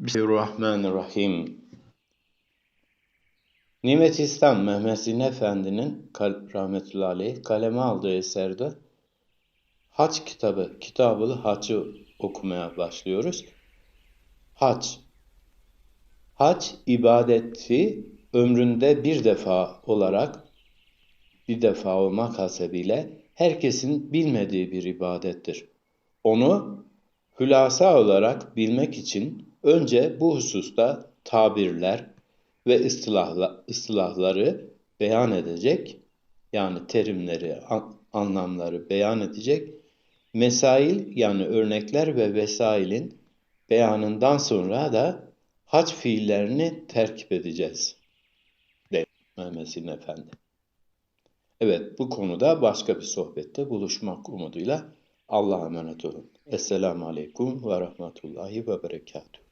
Bismillahirrahmanirrahim. Nimet İslam Mehmet Zine Efendi'nin rahmetullahi aleyh kaleme aldığı eserde Hac kitabı, Kitabı Hac'ı okumaya başlıyoruz. Hac. Hac ibadeti ömründe bir defa olarak bir defa olmak hasebiyle herkesin bilmediği bir ibadettir. Onu hülasa olarak bilmek için önce bu hususta tabirler ve istilahla, istilahları beyan edecek, yani terimleri, an- anlamları beyan edecek, mesail yani örnekler ve vesailin beyanından sonra da hac fiillerini terkip edeceğiz. De Mehmet Efendi. Evet, bu konuda başka bir sohbette buluşmak umuduyla Allah'a emanet olun. Esselamu Aleyküm ve Rahmetullahi ve Berekatuhu.